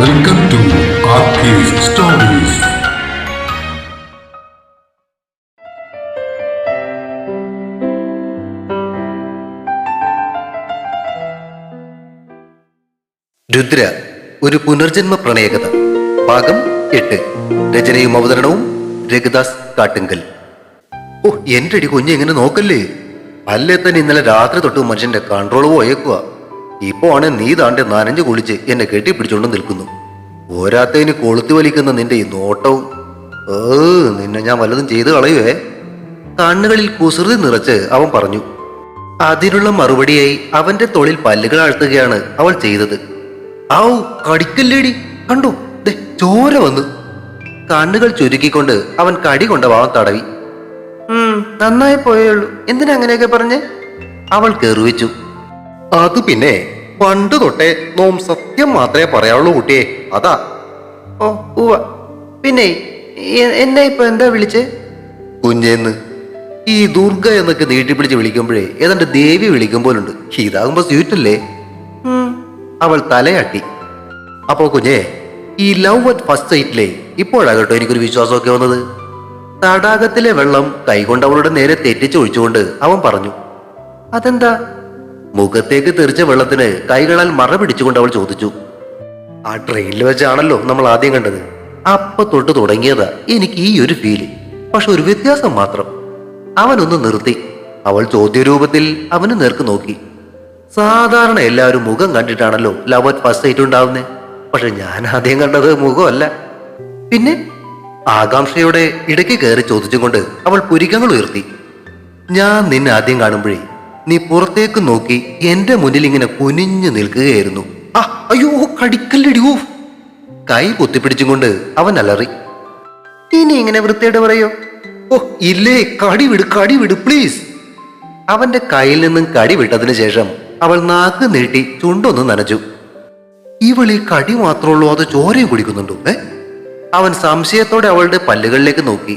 Welcome to stories Rudra ഒരു പുനർജന്മ പ്രണയകഥ. ഭാഗം എട്ട്. രചനയും അവതരണവും രഘുദാസ് കാട്ടുങ്കൽ. ഓ എന്റെ അടി കുഞ്ഞ് എങ്ങനെ നോക്കല്ലേ? അല്ലേ തന്നെ ഇന്നലെ രാത്രി തൊട്ട് മനുഷ്യന്റെ കൺട്രോൾ പോയേക്കുക ഇപ്പോ ആണ് നീ താണ്ടെ നനഞ്ഞു കുളിച്ച് എന്നെ കെട്ടിപ്പിടിച്ചുകൊണ്ട് നിൽക്കുന്നു. പോരാത്തതിന് കൊളുത്തി വലിക്കുന്ന നിന്റെ ഈ നോട്ടവും. ഏ നിന്നെ ഞാൻ വല്ലതും ചെയ്തു കളയുവേ? കണ്ണുകളിൽ കുസൃതി നിറച്ച് അവൻ പറഞ്ഞു. അതിനുള്ള മറുപടിയായി അവന്റെ തൊളിൽ പല്ലുകൾ ആഴ്ത്തുകയാണ് അവൾ ചെയ്തത്. ഔ കടിക്കല്ലേടി? കണ്ടോ? ദേ ചോര വന്നു. കണ്ണുകൾ ചുരുക്കിക്കൊണ്ട് അവൻ കടി കൊണ്ട ഭാവം തടവി. നന്നായി പോയുള്ളൂ എന്തിനാ അങ്ങനെയൊക്കെ പറഞ്ഞേ? അവൾ കെറുവിച്ചു. അത് പിന്നെ പണ്ട് തൊട്ടേ നോം സത്യം മാത്രമേ പറയാവുള്ളൂ കുട്ടിയെ. അതാ. ഓ ഉവ പിന്നെ എന്നെ ഇപ്പൊ എന്താ വിളിച്ചേ? കുഞ്ഞേന്ന്. ഈ ദുർഗ എന്നൊക്കെ നീട്ടി നീട്ടിപ്പിടിച്ച് വിളിക്കുമ്പോഴേ ഏതാണ്ട് ദേവി വിളിക്കും പോലുണ്ട്. ഇതാകുമ്പോ സ്വീറ്റല്ലേ അല്ലേ? അവൾ തലയാട്ടി. അപ്പോ കുഞ്ഞേ ഈ ലവ് അറ്റ് ഫസ്റ്റ് സൈറ്റിലെ ഇപ്പോഴാകട്ടോ എനിക്കൊരു വിശ്വാസമൊക്കെ വന്നത്? തടാകത്തിലെ വെള്ളം കൈകൊണ്ട് അവളുടെ നേരെ തെറ്റിച്ചൊഴിച്ചുകൊണ്ട് അവൻ പറഞ്ഞു. അതെന്താ? മുഖത്തേക്ക് തെറിച്ച വെള്ളത്തിന് കൈകളാൽ മറ പിടിച്ചുകൊണ്ട് അവൾ ചോദിച്ചു ആ ട്രെയിനിൽ വെച്ചാണല്ലോ നമ്മൾ ആദ്യം കണ്ടത്? അപ്പൊ തൊട്ട് തുടങ്ങിയതാ എനിക്ക് ഈ ഒരു ഫീൽ പക്ഷെ ഒരു വ്യത്യാസം മാത്രം. അവനൊന്ന് നിർത്തി. അവൾ ചോദ്യരൂപത്തിൽ അവന് നേർക്ക് നോക്കി. സാധാരണ എല്ലാവരും മുഖം കണ്ടിട്ടാണല്ലോ ലവ് അറ്റ് ഫസ്റ്റ് സൈറ്റ് ഉണ്ടാവുന്നേ. പക്ഷെ ഞാൻ ആദ്യം കണ്ടത് മുഖമല്ല. പിന്നെ ആകാംക്ഷയോടെ ഇടയ്ക്ക് കയറി ചോദിച്ചുകൊണ്ട് അവൾ പുരികങ്ങൾ ഉയർത്തി. ഞാൻ നിന്നെ ആദ്യം കാണുമ്പോഴേ നീ പുറത്തേക്ക് നോക്കി എന്റെ മുന്നിൽ ഇങ്ങനെ കുനിഞ്ഞു നിൽക്കുകയായിരുന്നു. ആ അയ്യോ കടിക്കല്ലടി ഓ കൈ പൊത്തിപ്പിടിച്ചുകൊണ്ട് അവൻ അലറി. ഇനി ഇങ്ങനെ വൃത്തിയായിട്ട് പറയോ? ഓ ഇല്ലേ കടി വിട് കടി വിട് പ്ലീസ് അവന്റെ കയ്യിൽ നിന്നും കടി വിട്ടതിന് ശേഷം അവൾ നാക്ക് നീട്ടി ചുണ്ടൊന്ന് നനച്ചു. ഇവളീ കടി മാത്രമുള്ളൂ അത് ചോരയും കുടിക്കുന്നുണ്ടോ ഏ? അവൻ സംശയത്തോടെ അവളുടെ പല്ലുകളിലേക്ക് നോക്കി.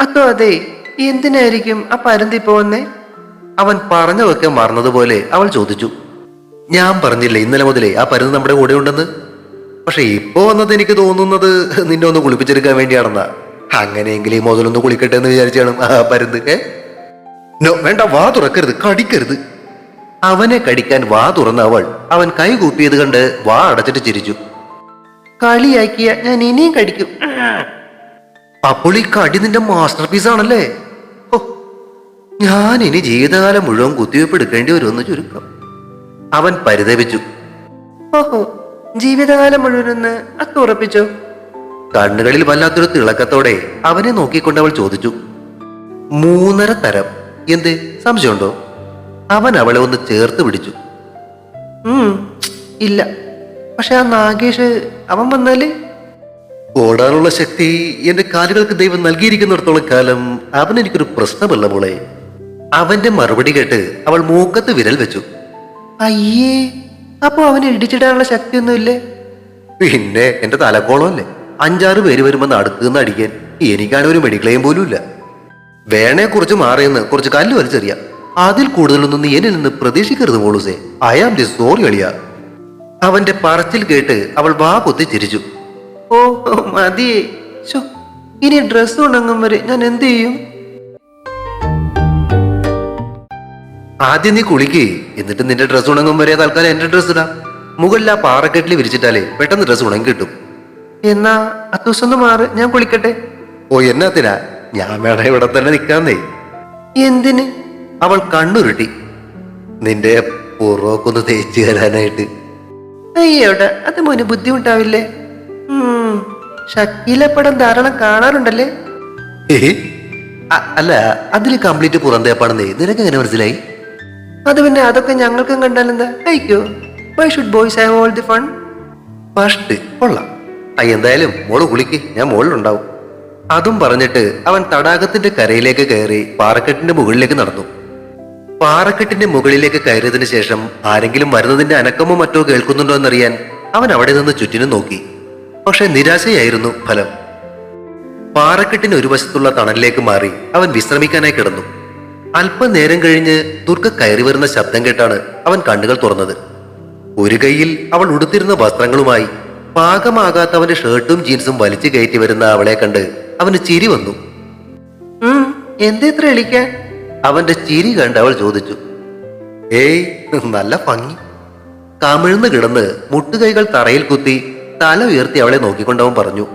അതോ അതെ എന്തിനായിരിക്കും ആ പരുന്തി പോന്നേ അവൻ പറഞ്ഞതൊക്കെ മറന്നതുപോലെ അവൾ ചോദിച്ചു ഞാൻ പറഞ്ഞില്ലേ ഇന്നലെ മുതലേ ആ പരുന്ന് നമ്മുടെ കൂടെ ഉണ്ടെന്ന്? പക്ഷെ ഇപ്പോ വന്നത് എനിക്ക് തോന്നുന്നത് നിന്നെ ഒന്ന് കുളിപ്പിച്ചെടുക്കാൻ വേണ്ടിയാണെന്നാ. അങ്ങനെയെങ്കിലും ഈ മുതലൊന്ന് കുളിക്കട്ടെ എന്ന് വിചാരിച്ചാണ് ആ പരുന്ന് ഏ? നോ വേണ്ട വാ തുറക്കരുത് കടിക്കരുത്. അവനെ കടിക്കാൻ വാ തുറന്ന അവൾ അവൻ കൈ കൂപ്പിയത് കണ്ട് വാ അടച്ചിട്ട് ചിരിച്ചു. കളിയാക്കിയ ഞാൻ ഇനിയും കടിക്കും. അപ്പോൾ ഈ കടി നിന്റെ മാസ്റ്റർ പീസ് ആണല്ലേ ഞാൻ ഇനി ജീവിതകാലം മുഴുവൻ കുത്തിവയ്പ് എടുക്കേണ്ടി വരുമെന്ന് ചുരുക്കം. അവൻ പരിതപിച്ചു. ഓഹോ ജീവിതകാലം മുഴുവനെന്ന് അത് ഉറപ്പിച്ചോ? കണ്ണുകളിൽ വല്ലാത്തൊരു തിളക്കത്തോടെ അവനെ നോക്കിക്കൊണ്ട് അവൾ ചോദിച്ചു. മൂന്നര തരം. എന്ത്? സംശയമുണ്ടോ? അവൻ അവളെ ഒന്ന് ചേർത്ത് പിടിച്ചു. ഇല്ല. പക്ഷെ ആ നാഗേഷ് അവൻ വന്നാൽ? ഓടാനുള്ള ശക്തി എന്റെ കാലുകൾക്ക് ദൈവം നൽകിയിരിക്കുന്നിടത്തോളം കാലം അവനെനിക്കൊരു പ്രശ്നമല്ല മോളെ. അവന്റെ മറുപടി കേട്ട് അവൾ മൂക്കത്ത് വിരൽ വെച്ചു. അയ്യേ അപ്പൊ അവന് ഇടിച്ചിടാനുള്ള ശക്തിയൊന്നുമില്ലേ? പിന്നെ എന്റെ തലക്കോളം അല്ലേ അഞ്ചാറ് പേര് വരുമ്പോ നടുക്കുന്ന അടിക്കാൻ എനിക്കാണ് ഒരു മെഡിക്ലെയിം പോലും ഇല്ല വേണേ കുറിച്ച് മാറിയെന്ന് കുറച്ച് കല്ല് വലിച്ചെറിയാം. അതിൽ കൂടുതലൊന്നും നീ എന്നിൽ നിന്ന് പ്രതീക്ഷിക്കരുത് മോളൂസേ. ഐ ആം ദി സോറി അളിയ അവന്റെ പറച്ചിൽ കേട്ട് അവൾ വാ കൊത്തി ചിരിച്ചു. ഓ മതിയേ ഇനി ഡ്രസ് ഉണങ്ങും വരെ ഞാൻ എന്ത് ചെയ്യും? ആദ്യം നീ കുളിക്കേ എന്നിട്ട് നിന്റെ ഡ്രസ്സ് ഉണങ്ങും വരെ തൽക്കാലം എന്റെ ഡ്രസ്സ് ഇടാം. മുകളിൽ ആ പാറക്കെട്ടിൽ വിരിച്ചിട്ടാലേ പെട്ടെന്ന് ഡ്രസ്സ് ഉണങ്ങി കിട്ടും. എന്നാ അത്തൂസൊന്ന് മാറ് ഞാൻ കുളിക്കട്ടെ. ഓ എന്നാത്തിനാ ഞാൻ വേണേ ഇവിടെ തന്നെ നിൽക്കാന്നേ എന്തിന്? അവൾ കണ്ണുരുട്ടി. നിന്റെ പുറമൊക്കൊന്ന് തേച്ച് തരാനായിട്ട് അയ്യോടെ അത് മോന് ബുദ്ധിമുട്ടാവില്ലേ? ഷക്കീല പടം ധാരാളം കാണാറുണ്ടല്ലേ? അല്ല അതിൽ കംപ്ലീറ്റ് പുറന്തേപ്പാണെന്നേ നിനക്ക് എങ്ങനെ മനസ്സിലായി? അത് പിന്നെ അതൊക്കെ ഞങ്ങൾക്കും കണ്ടാലെന്താ അയക്കോ why should boys have all the fun first കൊള്ളാം. ആ എന്തായാലും മോൾ കുളിക്ക്. ഞാൻ മോളിലുണ്ടാവും. അതും പറഞ്ഞിട്ട് അവൻ തടാകത്തിന്റെ കരയിലേക്ക് കയറി പാറക്കെട്ടിന്റെ മുകളിലേക്ക് നടന്നു. പാറക്കെട്ടിന്റെ മുകളിലേക്ക് കയറിയതിനു ശേഷം ആരെങ്കിലും വരുന്നതിന്റെ അനക്കമോ മറ്റോ കേൾക്കുന്നുണ്ടോ എന്നറിയാൻ അവൻ അവിടെ നിന്ന് ചുറ്റിനും നോക്കി. പക്ഷെ നിരാശയായിരുന്നു ഫലം. പാറക്കെട്ടിന് ഒരു വശത്തുള്ള തണലിലേക്ക് മാറി അവൻ വിശ്രമിക്കാനായി കിടന്നു. അല്പനേരം കഴിഞ്ഞ് ദുർഗ കയറി വരുന്ന ശബ്ദം കേട്ടാണ് അവൻ കണ്ണുകൾ തുറന്നത്. ഒരു കൈയിൽ അവൾ ഉടുത്തിരുന്ന വസ്ത്രങ്ങളുമായി പാകമാകാത്തവന്റെ ഷർട്ടും ജീൻസും വലിച്ചു കയറ്റി വരുന്ന അവളെ കണ്ട് അവന് ചിരി വന്നു. ഉം എളിക്ക? അവന്റെ ചിരി കണ്ട് അവൾ ചോദിച്ചു. ഏയ് നല്ല ഭംഗി. കമിഴ്ന്ന് കിടന്ന് മുട്ടുകൈകൾ തറയിൽ കുത്തി തല ഉയർത്തി അവളെ നോക്കിക്കൊണ്ടവൻ പറഞ്ഞു.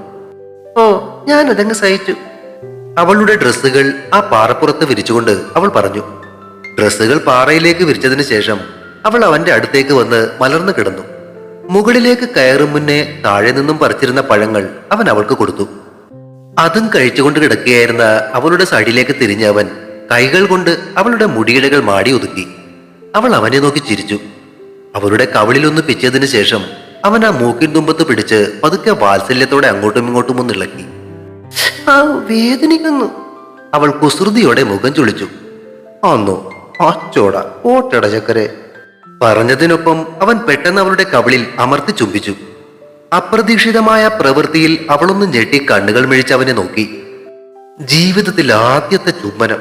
ഓ ഞാൻ ഞാനതങ്ങ് സഹിച്ചു. അവളുടെ ഡ്രസ്സുകൾ ആ പാറപ്പുറത്ത് വിരിച്ചുകൊണ്ട് അവൾ പറഞ്ഞു. ഡ്രസ്സുകൾ പാറയിലേക്ക് വിരിച്ചതിന് ശേഷം അവൾ അവന്റെ അടുത്തേക്ക് വന്ന് മലർന്നു കിടന്നു. മുകളിലേക്ക് കയറും മുന്നേ താഴെ നിന്നും പറിച്ചിരുന്ന പഴങ്ങൾ അവൻ അവൾക്ക് കൊടുത്തു. അതും കഴിച്ചുകൊണ്ട് കിടക്കുകയായിരുന്ന അവളുടെ സൈഡിലേക്ക് തിരിഞ്ഞ അവൻ കൈകൾ കൊണ്ട് അവളുടെ മുടിയിഴകൾ മാടി ഒതുക്കി. അവൾ അവനെ നോക്കി ചിരിച്ചു. അവളുടെ കവളിലൊന്ന് പിച്ചതിന് ശേഷം അവൻ ആ മൂക്കിൻ തുമ്പത്ത് പിടിച്ച് പതുക്കെ വാത്സല്യത്തോടെ അങ്ങോട്ടും ഇങ്ങോട്ടും ഒന്ന് ഇളക്കി. വേദനിക്കുന്നു. അവൾ കുസൃതിയോടെ മുഖം ചുളിച്ചു. അന്നോ അച്ചോട ഓട്ടട ചക്കരെ. പറഞ്ഞതിനൊപ്പം അവൻ പെട്ടെന്ന് അവളുടെ കവിളിൽ അമർത്തി ചുംബിച്ചു. അപ്രതീക്ഷിതമായ പ്രവൃത്തിയിൽ അവളൊന്ന് ഞെട്ടി കണ്ണുകൾ മിഴിച്ച് അവനെ നോക്കി. ജീവിതത്തിൽ ആദ്യത്തെ ചുംബനം.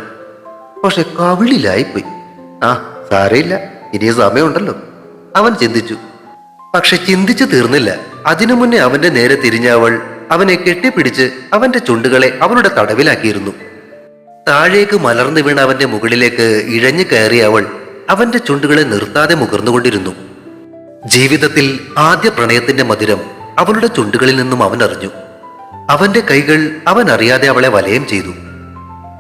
പക്ഷെ കവിളിലായിപ്പോയി. ആ സാരയില്ല ഇനി സമയമുണ്ടല്ലോ. അവൻ ചിന്തിച്ചു. പക്ഷെ ചിന്തിച്ചു തീർന്നില്ല. അതിനു മുന്നേ അവന്റെ നേരെ തിരിഞ്ഞ അവൾ അവനെ കെട്ടിപ്പിടിച്ച് അവന്റെ ചുണ്ടുകളെ അവളുടെ തടവിലാക്കിയിരുന്നു. താഴേക്ക് മലർന്നു വീണ അവന്റെ മുകളിലേക്ക് ഇഴഞ്ഞു കയറിയ അവൾ അവന്റെ ചുണ്ടുകളെ നിർത്താതെ മുകർന്നുകൊണ്ടിരുന്നു ജീവിതത്തിൽ ആദ്യ പ്രണയത്തിന്റെ മധുരം അവളുടെ ചുണ്ടുകളിൽ നിന്നും അവൻ അറിഞ്ഞു അവന്റെ കൈകൾ അവൻ അറിയാതെ അവളെ വലയം ചെയ്തു.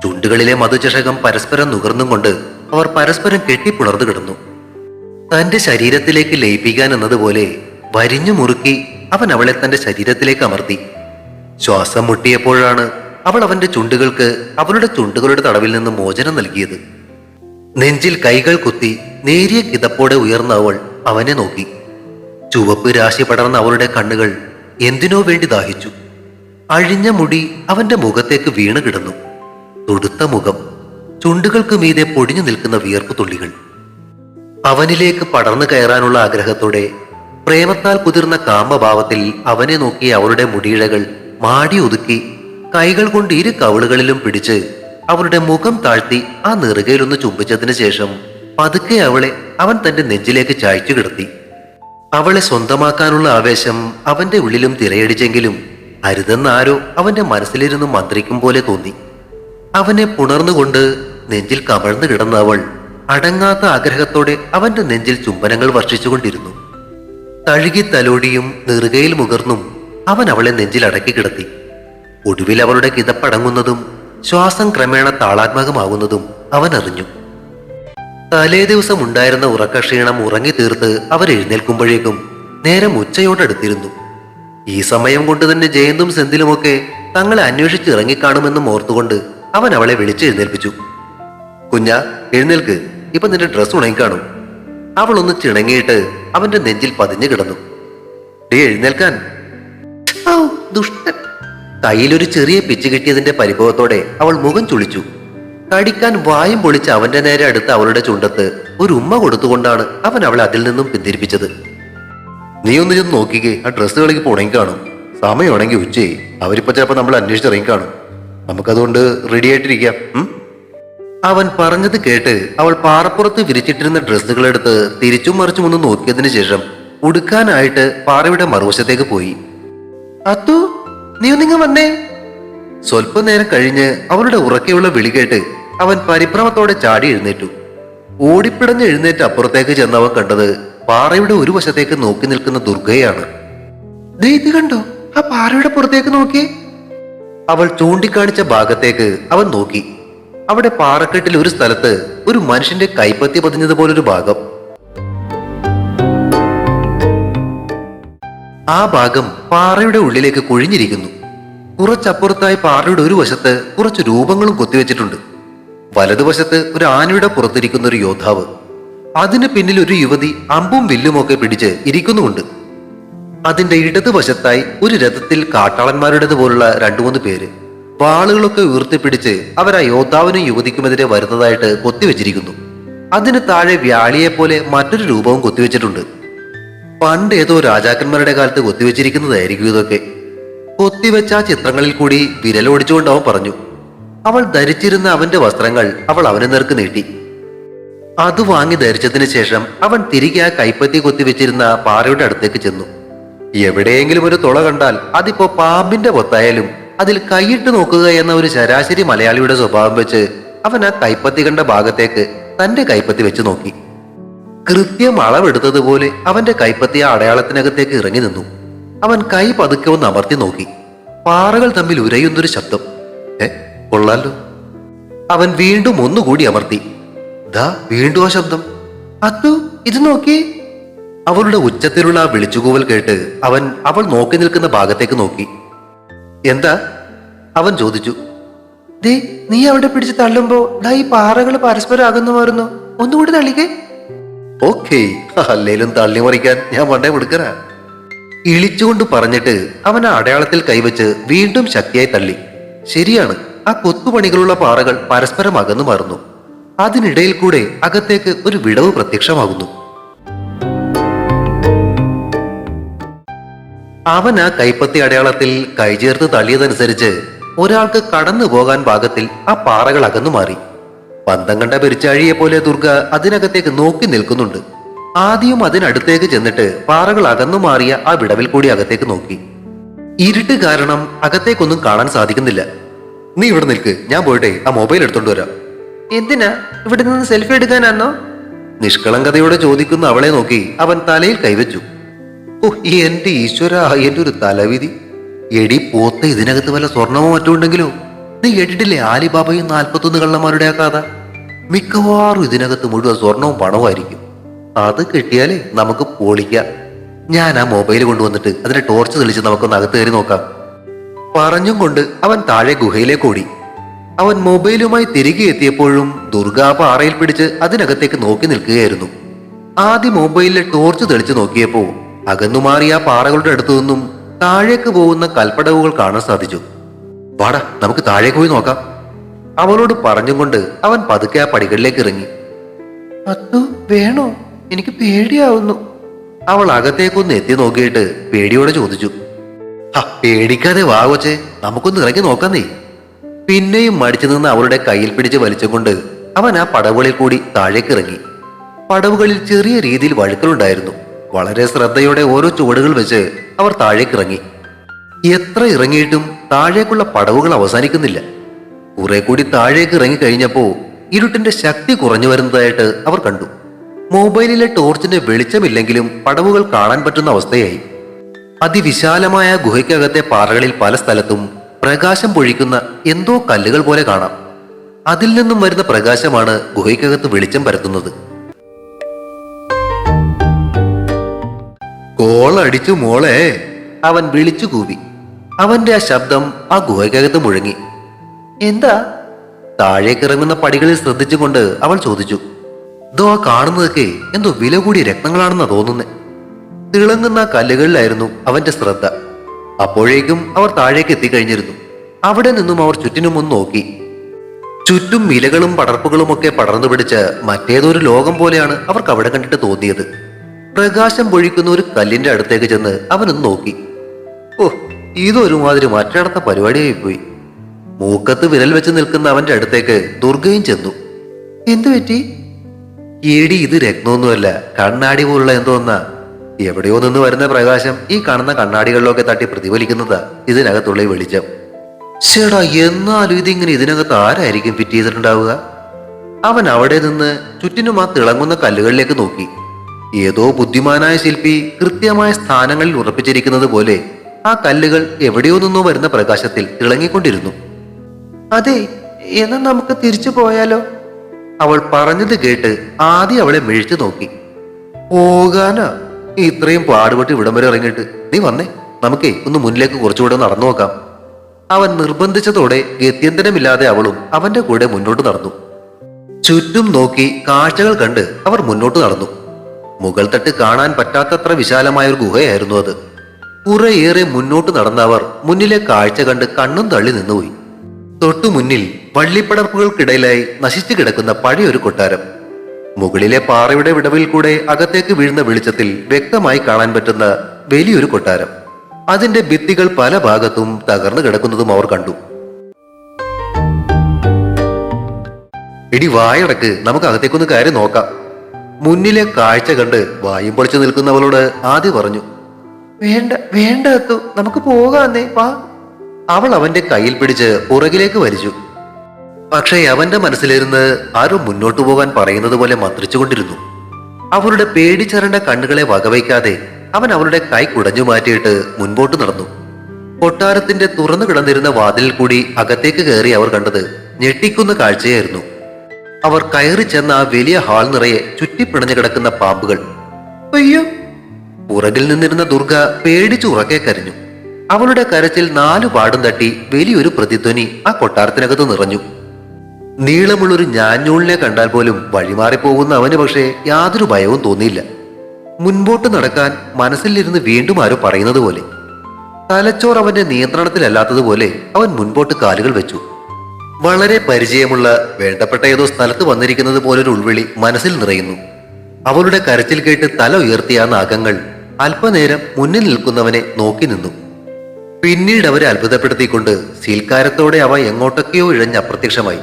ചുണ്ടുകളിലെ മധുചഷകം പരസ്പരം നുകർന്നും കൊണ്ട് അവർ പരസ്പരം കെട്ടിപ്പുണർന്നു കിടന്നു. തന്റെ ശരീരത്തിലേക്ക് ലയിപ്പിക്കാൻ എന്നതുപോലെ വരിഞ്ഞു മുറുക്കി അവൻ അവളെ തന്റെ ശരീരത്തിലേക്ക് അമർത്തി. ശ്വാസം മുട്ടിയപ്പോഴാണ് അവൾ അവന്റെ ചുണ്ടുകൾക്ക് അവളുടെ ചുണ്ടുകളുടെ തടവിൽ നിന്ന് മോചനം നൽകിയത്. നെഞ്ചിൽ കൈകൾ കുത്തി നേരിയ കിതപ്പോടെ ഉയർന്ന അവൾ അവനെ നോക്കി. ചുവപ്പ് രാശി പടർന്ന അവളുടെ കണ്ണുകൾ എന്തിനോ വേണ്ടി ദാഹിച്ചു. അഴിഞ്ഞ മുടി അവന്റെ മുഖത്തേക്ക് വീണു കിടന്നു. തൊടുത്ത മുഖം ചുണ്ടുകൾക്ക് മീതെ പൊടിഞ്ഞു നിൽക്കുന്ന വിയർപ്പ് തുള്ളികൾ. അവനിലേക്ക് പടർന്നു കയറാനുള്ള ആഗ്രഹത്തോടെ പ്രേമത്താൽ കുതിർന്ന കാമഭാവത്തിൽ അവനെ നോക്കി അവളുടെ മുടിയിഴകൾ മാടി ഒതുക്കി കൈകൾ കൊണ്ട് ഇരു കവിളുകളിലും പിടിച്ച് അവളുടെ മുഖം താഴ്ത്തി ആ നെറുകയിലൊന്ന് ചുംബിച്ചതിന് ശേഷം പതുക്കെ അവളെ അവൻ തന്റെ നെഞ്ചിലേക്ക് ചായ്ച്ചു കിടത്തി. അവളെ സ്വന്തമാക്കാനുള്ള ആവേശം അവന്റെ ഉള്ളിലും തിരയടിച്ചെങ്കിലും അരുതെന്നാരോ അവന്റെ മനസ്സിലിരുന്ന് മന്ത്രിക്കും പോലെ തോന്നി. അവനെ പുണർന്നുകൊണ്ട് നെഞ്ചിൽ കമഴ്ന്നു കിടന്ന അവൾ അടങ്ങാത്ത ആഗ്രഹത്തോടെ അവന്റെ നെഞ്ചിൽ ചുംബനങ്ങൾ വർഷിച്ചുകൊണ്ടിരുന്നു. തഴുകി തലോടിയും നെറുകയിൽ മുകർന്നും അവൻ അവളെ നെഞ്ചിലടക്കി കിടത്തി. ഒടുവിൽ അവളുടെ കിതപ്പടങ്ങുന്നതും ശ്വാസം ക്രമേണ താളാത്മകമാകുന്നതും അവൻ അറിഞ്ഞു. തലേ ദിവസം ഉണ്ടായിരുന്ന ഉറക്കക്ഷീണം ഉറങ്ങി തീർത്ത് അവർ എഴുന്നേൽക്കുമ്പോഴേക്കും നേരം ഉച്ചയോടടുത്തിരുന്നു. ഈ സമയം കൊണ്ട് തന്നെ ജയന്തും സെന്തിലുമൊക്കെ തങ്ങളെ അന്വേഷിച്ച് ഇറങ്ങിക്കാണുമെന്നും ഓർത്തുകൊണ്ട് അവൻ അവളെ വിളിച്ചെഴുന്നേൽപ്പിച്ചു കുഞ്ഞ എഴുന്നേൽക്ക്. ഇപ്പൊ നിന്റെ ഡ്രസ് ഉണങ്ങിക്കാണും. അവളൊന്ന് ചിണങ്ങിയിട്ട് അവന്റെ നെഞ്ചിൽ പതിഞ്ഞു കിടന്നു. ഡേ എഴുന്നേൽക്കാൻ. ഔ, കയ്യിലൊരു ചെറിയ പിച്ച് കിട്ടിയതിന്റെ പരിഭവത്തോടെ അവൾ മുഖം ചുളിച്ചു. കടിക്കാൻ വായും പൊളിച്ച് അവന്റെ നേരെ അടുത്ത് അവളുടെ ചുണ്ടത്ത് ഒരു ഉമ്മ കൊടുത്തുകൊണ്ടാണ് അവൻ അവളെ അതിൽ നിന്നും പിന്തിരിപ്പിച്ചത്. നീ ഒന്ന് ചെന്ന് നോക്കിക്കേ ആ ഡ്രസ്സ് കളിക്ക് ഉണങ്ങി കാണും. സമയമാണെങ്കിൽ ഉച്ചയായി അവരിപ്പോ ചിലപ്പോൾ നമ്മൾ അന്വേഷിച്ചിറങ്ങി കാണും. നമുക്കതുകൊണ്ട് റെഡി ആയിട്ടിരിക്കാം അവൻ പറഞ്ഞത് കേട്ട് അവൾ പാറപ്പുറത്ത് വിരിച്ചിട്ടിരുന്ന ഡ്രസ്സുകളെടുത്ത് തിരിച്ചും മറിച്ചും ഒന്ന് നോക്കിയതിനു ശേഷം ഉടുക്കാനായിട്ട് പാറയുടെ മറുവശത്തേക്ക് പോയി. അത്തു നീ ഒന്നിങ്ങ വന്നേ. സ്വല്പനേരം കഴിഞ്ഞ് അവളുടെ ഉറക്കെയുള്ള വിളി കേട്ട് അവൻ പരിഭ്രമത്തോടെ ചാടി എഴുന്നേറ്റു. ഓടിപ്പിടഞ്ഞ് എഴുന്നേറ്റ് അപ്പുറത്തേക്ക് ചെന്നവൻ കണ്ടത് പാറയുടെ ഒരു വശത്തേക്ക് നോക്കി നിൽക്കുന്ന ദുർഗയാണ് ഇത് കണ്ടോ? ആ പാറയുടെ പുറത്തേക്ക് നോക്കി അവൾ ചൂണ്ടിക്കാണിച്ച ഭാഗത്തേക്ക് അവൻ നോക്കി. അവിടെ പാറക്കെട്ടിൽ ഒരു സ്ഥലത്ത് ഒരു മനുഷ്യന്റെ കൈപ്പത്തി പതിഞ്ഞതുപോലൊരു ഭാഗം. ആ ഭാഗം പാറയുടെ ഉള്ളിലേക്ക് കുഴിഞ്ഞിരിക്കുന്നു. കുറച്ചപ്പുറത്തായി പാറയുടെ ഒരു വശത്ത് കുറച്ച് രൂപങ്ങളും കൊത്തിവെച്ചിട്ടുണ്ട്. വലതുവശത്ത് ഒരു ആനയുടെ പുറത്തിരിക്കുന്ന ഒരു യോദ്ധാവ്. അതിന് പിന്നിൽ ഒരു യുവതി അമ്പും വില്ലുമൊക്കെ പിടിച്ച് ഇരിക്കുന്നുമുണ്ട്. അതിന്റെ ഇടതുവശത്തായി ഒരു രഥത്തിൽ കാട്ടാളന്മാരുടേത് പോലുള്ള രണ്ടു മൂന്ന് പേര്. വാളുകളൊക്കെ ഉയർത്തിപ്പിടിച്ച് അവർ ആ യോദ്ധാവിനും യുവതിക്കുമെതിരെ വരുന്നതായിട്ട് കൊത്തിവെച്ചിരിക്കുന്നു. അതിന് താഴെ വ്യാളിയെ പോലെ മറ്റൊരു രൂപവും കൊത്തിവെച്ചിട്ടുണ്ട്. പണ്ട് ഏതോ രാജാക്കന്മാരുടെ കാലത്ത് കൊത്തിവെച്ചിരിക്കുന്നതായിരിക്കും ഇതൊക്കെ. കൊത്തിവെച്ച ആ ചിത്രങ്ങളിൽ കൂടി വിരലോടിച്ചുകൊണ്ട് അവൻ പറഞ്ഞു അവൾ ധരിച്ചിരുന്ന അവന്റെ വസ്ത്രങ്ങൾ അവൾ അവനെ നേർക്ക് നീട്ടി. അത് വാങ്ങി ധരിച്ചതിന് ശേഷം അവൻ തിരികെ ആ കൈപ്പത്തി കൊത്തിവെച്ചിരുന്ന പാറയുടെ അടുത്തേക്ക് ചെന്നു. എവിടെയെങ്കിലും ഒരു തുള കണ്ടാൽ അതിപ്പോ പാമ്പിന്റെ പൊത്തായാലും അതിൽ കൈയിട്ട് നോക്കുക എന്ന ഒരു ശരാശരി മലയാളിയുടെ സ്വഭാവം വെച്ച് അവൻ ആ കൈപ്പത്തി കണ്ട ഭാഗത്തേക്ക് തന്റെ കൈപ്പത്തി വെച്ച് നോക്കി. കൃത്യം അളവെടുത്തതുപോലെ അവന്റെ കൈപ്പത്തിയ അടയാളത്തിനകത്തേക്ക് ഇറങ്ങി നിന്നു. അവൻ കൈ പതുക്കെ ഒന്ന് അമർത്തി നോക്കി. പാറകൾ തമ്മിൽ ഉരയുന്നൊരു ശബ്ദം. ഏ കൊള്ളാലോ. അവൻ വീണ്ടും ഒന്നുകൂടി അമർത്തി. ദാ വീണ്ടും ആ ശബ്ദം. അത്തു ഇത് നോക്കി. അവളുടെ ഉച്ചത്തിലുള്ള ആ വിളിച്ചുകൂവൽ കേട്ട് അവൻ അവൾ നോക്കി നിൽക്കുന്ന ഭാഗത്തേക്ക് നോക്കി. എന്താ? അവൻ ചോദിച്ചു. ദേ നീ അവിടെ പിടിച്ച് തള്ളുമ്പോ ദാ ഈ പാറകൾ പരസ്പരം അകന്നു മാറുന്നു. ഒന്നുകൂടി തള്ളിക്കേ. ഓക്കേ. അല്ലേലും തള്ളി മറിക്കാൻ ഞാൻ പണ്ടേ കൊടുക്കനാ ഇളിച്ചുകൊണ്ട് പറഞ്ഞിട്ട് അവൻ അടയാളത്തിൽ കൈവച്ച് വീണ്ടും ശക്തിയായി തള്ളി. ശരിയാണ് ആ കൊത്തുപണികളുള്ള പാറകൾ പരസ്പരം അകന്നു മാറുന്നു. അതിനിടയിൽ കൂടെ അകത്തേക്ക് ഒരു വിടവ് പ്രത്യക്ഷമാകുന്നു. അവൻ ആ കൈപ്പത്തി അടയാളത്തിൽ കൈചേർത്ത് തള്ളിയതനുസരിച്ച് ഒരാൾക്ക് കടന്നു പോകാൻ പാകത്തിൽ ആ പാറകൾ അകന്നു മാറി. പന്തം കണ്ട പെരിച്ചാഴിയെ പോലെ ദുർഗ അതിനകത്തേക്ക് നോക്കി നിൽക്കുന്നുണ്ട്. ആദ്യം അതിനടുത്തേക്ക് ചെന്നിട്ട് പാറകൾ അകന്നു മാറിയ ആ വിടവിൽ കൂടി അകത്തേക്ക് നോക്കി. ഇരുട്ട് കാരണം അകത്തേക്കൊന്നും കാണാൻ സാധിക്കുന്നില്ല. നീ ഇവിടെ നിൽക്ക് ഞാൻ പോയിട്ടെ ആ മൊബൈൽ എടുത്തോണ്ട് വരാം. എന്തിനാ? ഇവിടെ നിന്ന് സെൽഫി എടുക്കാനാന്നോ? നിഷ്കളങ്കതയോടെ ചോദിക്കുന്ന അവളെ നോക്കി അവൻ തലയിൽ കൈവച്ചു. ഓ എന്റെ ഈശ്വര എന്റെ ഒരു തലവിധി. എടി പോത്ത ഇതിനകത്ത് വല്ല സ്വർണമോ മറ്റോ ഉണ്ടെങ്കിലോ? നീ കേട്ടിട്ടില്ലേ ആലിബാബയും നാൽപ്പത്തൊന്ന് കള്ളന്മാരുടെ ആ കഥ? മിക്കവാറും ഇതിനകത്ത് മുഴുവൻ സ്വർണവും പണവുമായിരിക്കും. അത് കിട്ടിയാലേ നമുക്ക് പൊളിക്കാം. ഞാൻ ആ മൊബൈൽ കൊണ്ടുവന്നിട്ട് അതിന്റെ ടോർച്ച് തെളിച്ച് നമുക്കൊന്ന് അകത്ത് കയറി നോക്കാം. പറഞ്ഞും കൊണ്ട് അവൻ താഴെ ഗുഹയിലേക്ക് ഓടി. അവൻ മൊബൈലുമായി തിരികെ എത്തിയപ്പോഴും ദുർഗ പാറയിൽ പിടിച്ച് അതിനകത്തേക്ക് നോക്കി നിൽക്കുകയായിരുന്നു. ആദ്യം മൊബൈലിലെ ടോർച്ച് തെളിച്ച് നോക്കിയപ്പോൾ അകന്നുമാറിയ ആ പാറകളുടെ അടുത്തു നിന്നും താഴേക്ക് പോകുന്ന കൽപ്പടവുകൾ കാണാൻ സാധിച്ചു. വാടാ നമുക്ക് താഴേക്ക് പോയി നോക്കാം. അവളോട് പറഞ്ഞുകൊണ്ട് അവൻ പതുക്കെ ആ പടികളിലേക്ക് ഇറങ്ങി. അത്തു വേണോ? എനിക്ക് പേടിയാവുന്നു. അവൾ അകത്തേക്കൊന്ന് എത്തി നോക്കിയിട്ട് പേടിയോടെ ചോദിച്ചു. ആ പേടിക്കാതെ വാ കൊച്ചേ നമുക്കൊന്ന് ഇറങ്ങി നോക്കാം നീ. പിന്നെയും മടിച്ചു നിന്ന് അവളുടെ കയ്യിൽ പിടിച്ച് വലിച്ചുകൊണ്ട് അവൻ ആ പടവുകളിൽ കൂടി താഴേക്ക് ഇറങ്ങി. പടവുകളിൽ ചെറിയ രീതിയിൽ വഴുക്കലുണ്ടായിരുന്നു. വളരെ ശ്രദ്ധയോടെ ഓരോ ചുവടുകൾ വെച്ച് അവർ താഴേക്ക് ഇറങ്ങി. എത്ര ഇറങ്ങിയിട്ടും താഴേക്കുള്ള പടവുകൾ അവസാനിക്കുന്നില്ല. കുറെ കൂടി താഴേക്ക് ഇറങ്ങി കഴിഞ്ഞപ്പോ ഇരുട്ടിന്റെ ശക്തി കുറഞ്ഞു വരുന്നതായിട്ട് അവർ കണ്ടു. മൊബൈലിലെ ടോർച്ചിന്റെ വെളിച്ചമില്ലെങ്കിലും പടവുകൾ കാണാൻ പറ്റുന്ന അവസ്ഥയായി. അതിവിശാലമായ ഗുഹയ്ക്കകത്തെ പാറകളിൽ പല സ്ഥലത്തും പ്രകാശം പൊഴിക്കുന്ന എന്തോ കല്ലുകൾ പോലെ കാണാം. അതിൽ നിന്നും വരുന്ന പ്രകാശമാണ് ഗുഹയ്ക്കകത്ത് വെളിച്ചം പരത്തുന്നത്. കോളടിച്ചു മോളെ. അവൻ വിളിച്ചു കൂവി. അവന്റെ ആ ശബ്ദം ആ ഗുഹയ്ക്കകത്ത് മുഴങ്ങി. എന്താ? താഴേക്ക് ഇറങ്ങുന്ന പടികളിൽ ശ്രദ്ധിച്ചുകൊണ്ട് അവൾ ചോദിച്ചു. ഇതോ ആ കാണുന്നതൊക്കെ എന്തോ വില കൂടിയ രത്നങ്ങളാണെന്നാ തോന്നുന്നേ. തിളങ്ങുന്ന കല്ലുകളിലായിരുന്നു അവന്റെ ശ്രദ്ധ. അപ്പോഴേക്കും അവർ താഴേക്ക് എത്തിക്കഴിഞ്ഞിരുന്നു. അവിടെ നിന്നും അവർ ചുറ്റിനും ഒന്ന് നോക്കി. ചുറ്റും ഇലകളും പടർപ്പുകളും ഒക്കെ പടർന്നു പിടിച്ച് മറ്റേതൊരു ലോകം പോലെയാണ് അവർക്ക് അവിടെ കണ്ടിട്ട് തോന്നിയത്. പ്രകാശം പൊഴിക്കുന്ന ഒരു കല്ലിന്റെ അടുത്തേക്ക് ചെന്ന് അവനൊന്ന് നോക്കി. ഓ ഇതൊരുമാതിരി മറ്റടത്ത പരിപാടിയായി പോയി മൂക്കത്ത് വിരൽ വെച്ച് നിൽക്കുന്ന അവന്റെ അടുത്തേക്ക് ദുർഗയും ചെന്നു. എന്തു പറ്റി? എടി ഇത് രത്നമൊന്നുമല്ല. കണ്ണാടി പോലുള്ള എന്തോന്നാ എവിടെയോ നിന്ന് വരുന്ന പ്രകാശം ഈ കാണുന്ന കണ്ണാടികളിലൊക്കെ തട്ടി പ്രതിഫലിക്കുന്നതാ ഇതിനകത്തുള്ള ഈ വെളിച്ചം. ശേടാ എന്നാലും ഇതിങ്ങനെ ഇതിനകത്ത് ആരായിരിക്കും ഫിറ്റ് ചെയ്തിട്ടുണ്ടാവുക? അവൻ അവിടെ നിന്ന് ചുറ്റിനും ആ തിളങ്ങുന്ന കല്ലുകളിലേക്ക് നോക്കി. ഏതോ ബുദ്ധിമാനായ ശില്പി കൃത്യമായ സ്ഥാനങ്ങളിൽ ഉറപ്പിച്ചിരിക്കുന്നത് പോലെ ആ കല്ലുകൾ എവിടെയോ നിന്നോ വരുന്ന പ്രകാശത്തിൽ തിളങ്ങിക്കൊണ്ടിരുന്നു. അതെ എന്നാ നമുക്ക് തിരിച്ചു പോയാലോ? അവൾ പറഞ്ഞത് കേട്ട് ആദ്യം അവളെ മിഴിച്ചു നോക്കി. പോകാനാ? ഇത്രയും പാടുപെട്ട് ഇവിടം വരെ ഇറങ്ങിയിട്ട്. നീ വന്നേ നമുക്കേ ഒന്ന് മുന്നിലേക്ക് കുറച്ചുകൂടെ നടന്നു നോക്കാം. അവൻ നിർബന്ധിച്ചതോടെ ഗത്യന്തരമില്ലാതെ അവളും അവന്റെ കൂടെ മുന്നോട്ട് നടന്നു. ചുറ്റും നോക്കി കാഴ്ചകൾ കണ്ട് അവർ മുന്നോട്ട് നടന്നു. മുകൾ തട്ട് കാണാൻ പറ്റാത്തത്ര വിശാലമായ ഒരു ഗുഹയായിരുന്നു അത്. കുറേയേറെ മുന്നോട്ട് നടന്ന അവർ മുന്നിലെ കാഴ്ച കണ്ട് കണ്ണും തള്ളി നിന്നുപോയി. തൊട്ടു മുന്നിൽ വള്ളിപ്പടർപ്പുകൾക്കിടയിലായി നശിച്ചു കിടക്കുന്ന പഴയൊരു കൊട്ടാരം. മുകളിലെ പാറയുടെ വിടവിൽ കൂടെ അകത്തേക്ക് വീഴുന്ന വെളിച്ചത്തിൽ വ്യക്തമായി കാണാൻ പറ്റുന്ന വലിയൊരു കൊട്ടാരം. അതിന്റെ ഭിത്തികൾ പല ഭാഗത്തും തകർന്നു കിടക്കുന്നതും അവർ കണ്ടു. ഇടി വായടക്ക് നമുക്ക് അകത്തേക്കൊന്ന് കയറി നോക്കാം. മുന്നിലെ കാഴ്ച കണ്ട് വായും പൊളിച്ചു നിൽക്കുന്നവളോട് ആദ്യം പറഞ്ഞു വേണ്ട വേണ്ട നമുക്ക് പോകാന്നേ വാ. അവൾ അവന്റെ കയ്യിൽ പിടിച്ച് പുറകിലേക്ക് വലിച്ചു. പക്ഷേ അവന്റെ മനസ്സിലിരുന്ന് ആരും മുന്നോട്ടു പോകാൻ പറയുന്നത് പോലെ മന്ത്രിച്ചുകൊണ്ടിരുന്നു. അവരുടെ പേടിച്ചരണ്ട കണ്ണുകളെ വകവയ്ക്കാതെ അവൻ അവളുടെ കൈ കുടഞ്ഞു മാറ്റിയിട്ട് മുൻപോട്ട് നടന്നു. കൊട്ടാരത്തിന്റെ തുറന്നു കിടന്നിരുന്ന വാതിലിൽ കൂടി അകത്തേക്ക് കയറി അവർ കണ്ടത് ഞെട്ടിക്കുന്ന കാഴ്ചയായിരുന്നു. അവർ കയറി ചെന്ന ആ വലിയ ഹാൾ നിറയെ ചുറ്റിപ്പിണഞ്ഞു കിടക്കുന്ന പാമ്പുകൾ. അയ്യോ! പുറകിൽ നിന്നിരുന്ന ദുർഗ പേടിച്ചുറക്കെ കരഞ്ഞു. അവളുടെ കരച്ചിൽ നാലു പാടും തട്ടി വലിയൊരു പ്രതിധ്വനി ആ കൊട്ടാരത്തിനകത്ത് നിറഞ്ഞു. നീളമുള്ളൊരു ഞാഞ്ഞൂളിനെ കണ്ടാൽ പോലും വഴിമാറിപ്പോകുന്ന അവന് പക്ഷേ യാതൊരു ഭയവും തോന്നിയില്ല. മുൻപോട്ട് നടക്കാൻ മനസ്സിലിരുന്ന് വീണ്ടും ആരോ പറയുന്നത് പോലെ. തലച്ചോർ അവന്റെ നിയന്ത്രണത്തിലല്ലാത്തതുപോലെ അവൻ മുൻപോട്ട് കാലുകൾ വെച്ചു. വളരെ പരിചയമുള്ള വേണ്ടപ്പെട്ട ഏതോ സ്ഥലത്ത് വന്നിരിക്കുന്നത് പോലൊരു ഉൾവിളി മനസ്സിൽ നിറയുന്നു. അവളുടെ കരച്ചിൽ കേട്ട് തല ഉയർത്തിയ നാഗങ്ങൾ അല്പനേരം മുന്നിൽ നിൽക്കുന്നവനെ നോക്കി നിന്നു. പിന്നീട് അവരെ അത്ഭുതപ്പെടുത്തിക്കൊണ്ട് സീൽക്കാരത്തോടെ അവ എങ്ങോട്ടൊക്കെയോ ഇഴഞ്ഞ് അപ്രത്യക്ഷമായി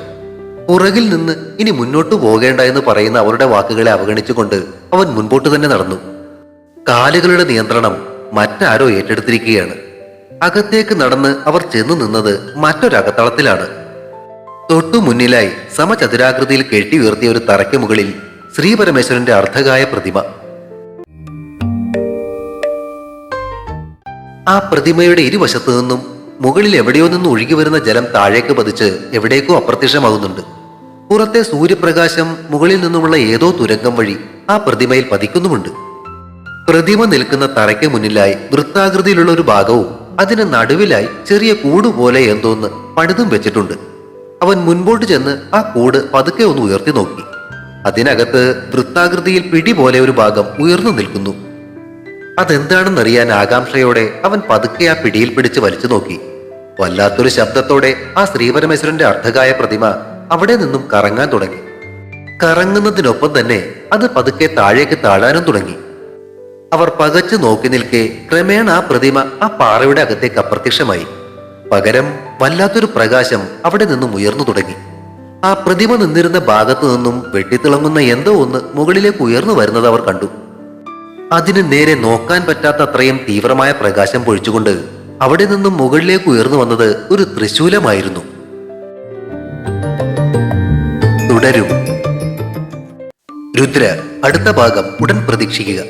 പുറകിൽ നിന്ന് ഇനി മുന്നോട്ടു പോകേണ്ട എന്ന് പറയുന്ന അവരുടെ വാക്കുകളെ അവഗണിച്ചുകൊണ്ട് അവൻ മുൻപോട്ട് തന്നെ നടന്നു. കാലുകളുടെ നിയന്ത്രണം മറ്റാരോ ഏറ്റെടുത്തിരിക്കുകയാണ്. അകത്തേക്ക് നടന്ന് അവർ ചെന്നു നിന്നത് മറ്റൊരകത്തളത്തിലാണ്. തൊട്ടു മുന്നിലായി സമചതുരാകൃതിയിൽ കെട്ടി ഉയർത്തിയ ഒരു തറയ്ക്ക് മുകളിൽ ശ്രീപരമേശ്വരന്റെ അർദ്ധകായ പ്രതിമ. ആ പ്രതിമയുടെ ഇരുവശത്തു നിന്നും മുകളിൽ എവിടെയോ നിന്ന് ഒഴുകി വരുന്ന ജലം താഴേക്ക് പതിച്ച് എവിടേക്കോ അപ്രത്യക്ഷമാകുന്നുണ്ട്. പുറത്തെ സൂര്യപ്രകാശം മുകളിൽ നിന്നുമുള്ള ഏതോ തുരങ്കം വഴി ആ പ്രതിമയിൽ പതിക്കുന്നുമുണ്ട്. പ്രതിമ നിൽക്കുന്ന തറയ്ക്ക് മുന്നിലായി വൃത്താകൃതിയിലുള്ള ഒരു ഭാഗവും അതിന് നടുവിലായി ചെറിയ കൂട് പോലെ എന്തോന്ന് പണിതും വെച്ചിട്ടുണ്ട്. അവൻ മുൻപോട്ട് ചെന്ന് ആ കൂട് പതുക്കെ ഒന്ന് ഉയർത്തി നോക്കി. അതിനകത്ത് വൃത്താകൃതിയിൽ പിടി പോലെ ഒരു ഭാഗം ഉയർന്നു നിൽക്കുന്നു. അതെന്താണെന്നറിയാൻ ആകാംക്ഷയോടെ അവൻ പതുക്കെ ആ പിടിയിൽ പിടിച്ച് വലിച്ചു നോക്കി. വല്ലാത്തൊരു ശബ്ദത്തോടെ ആ ശ്രീപരമേശ്വരന്റെ അർദ്ധകായ പ്രതിമ അവിടെ നിന്നും കറങ്ങാൻ തുടങ്ങി. കറങ്ങുന്നതിനൊപ്പം തന്നെ അത് പതുക്കെ താഴേക്ക് താഴാനും തുടങ്ങി. അവർ പകച്ചു നോക്കി നിൽക്കെ ക്രമേണ ആ പ്രതിമ ആ പാറയുടെ അകത്തേക്ക് അപ്രത്യക്ഷമായി. പകരം വല്ലാത്തൊരു പ്രകാശം അവിടെ നിന്നും ഉയർന്നു തുടങ്ങി. ആ പ്രതിമ നിന്നിരുന്ന ഭാഗത്തു നിന്നും വെട്ടിത്തിളങ്ങുന്ന എന്തോ ഒന്ന് മുകളിലേക്ക് ഉയർന്നു വരുന്നത് അവർ കണ്ടു. അതിന് നേരെ നോക്കാൻ പറ്റാത്ത അത്രയും തീവ്രമായ പ്രകാശം പൊഴിച്ചുകൊണ്ട് അവിടെ നിന്നും മുകളിലേക്ക് ഉയർന്നു വന്നത് ഒരു തൃശൂലമായിരുന്നു തുടരും. രുദ്ര അടുത്ത ഭാഗം ഉടൻ പ്രതീക്ഷിക്കുക.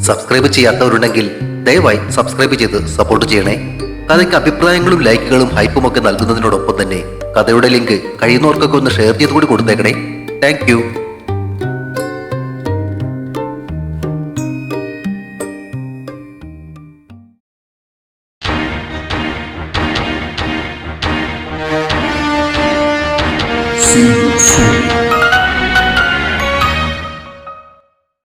സബ്സ്ക്രൈബ് ചെയ്യാത്തവരുണ്ടെങ്കിൽ ദയവായി സബ്സ്ക്രൈബ് ചെയ്ത് സപ്പോർട്ട് ചെയ്യണേ. കഥയ്ക്ക് അഭിപ്രായങ്ങളും ലൈക്കുകളും ഹൈപ്പും ഒക്കെ നൽകുന്നതിനോടൊപ്പം തന്നെ കഥയുടെ ലിങ്ക് കഴിയുന്നവർക്കൊക്കെ ഒന്ന് ഷെയർ ചെയ്തുകൂടി കൊടുത്തേക്കണേ. താങ്ക്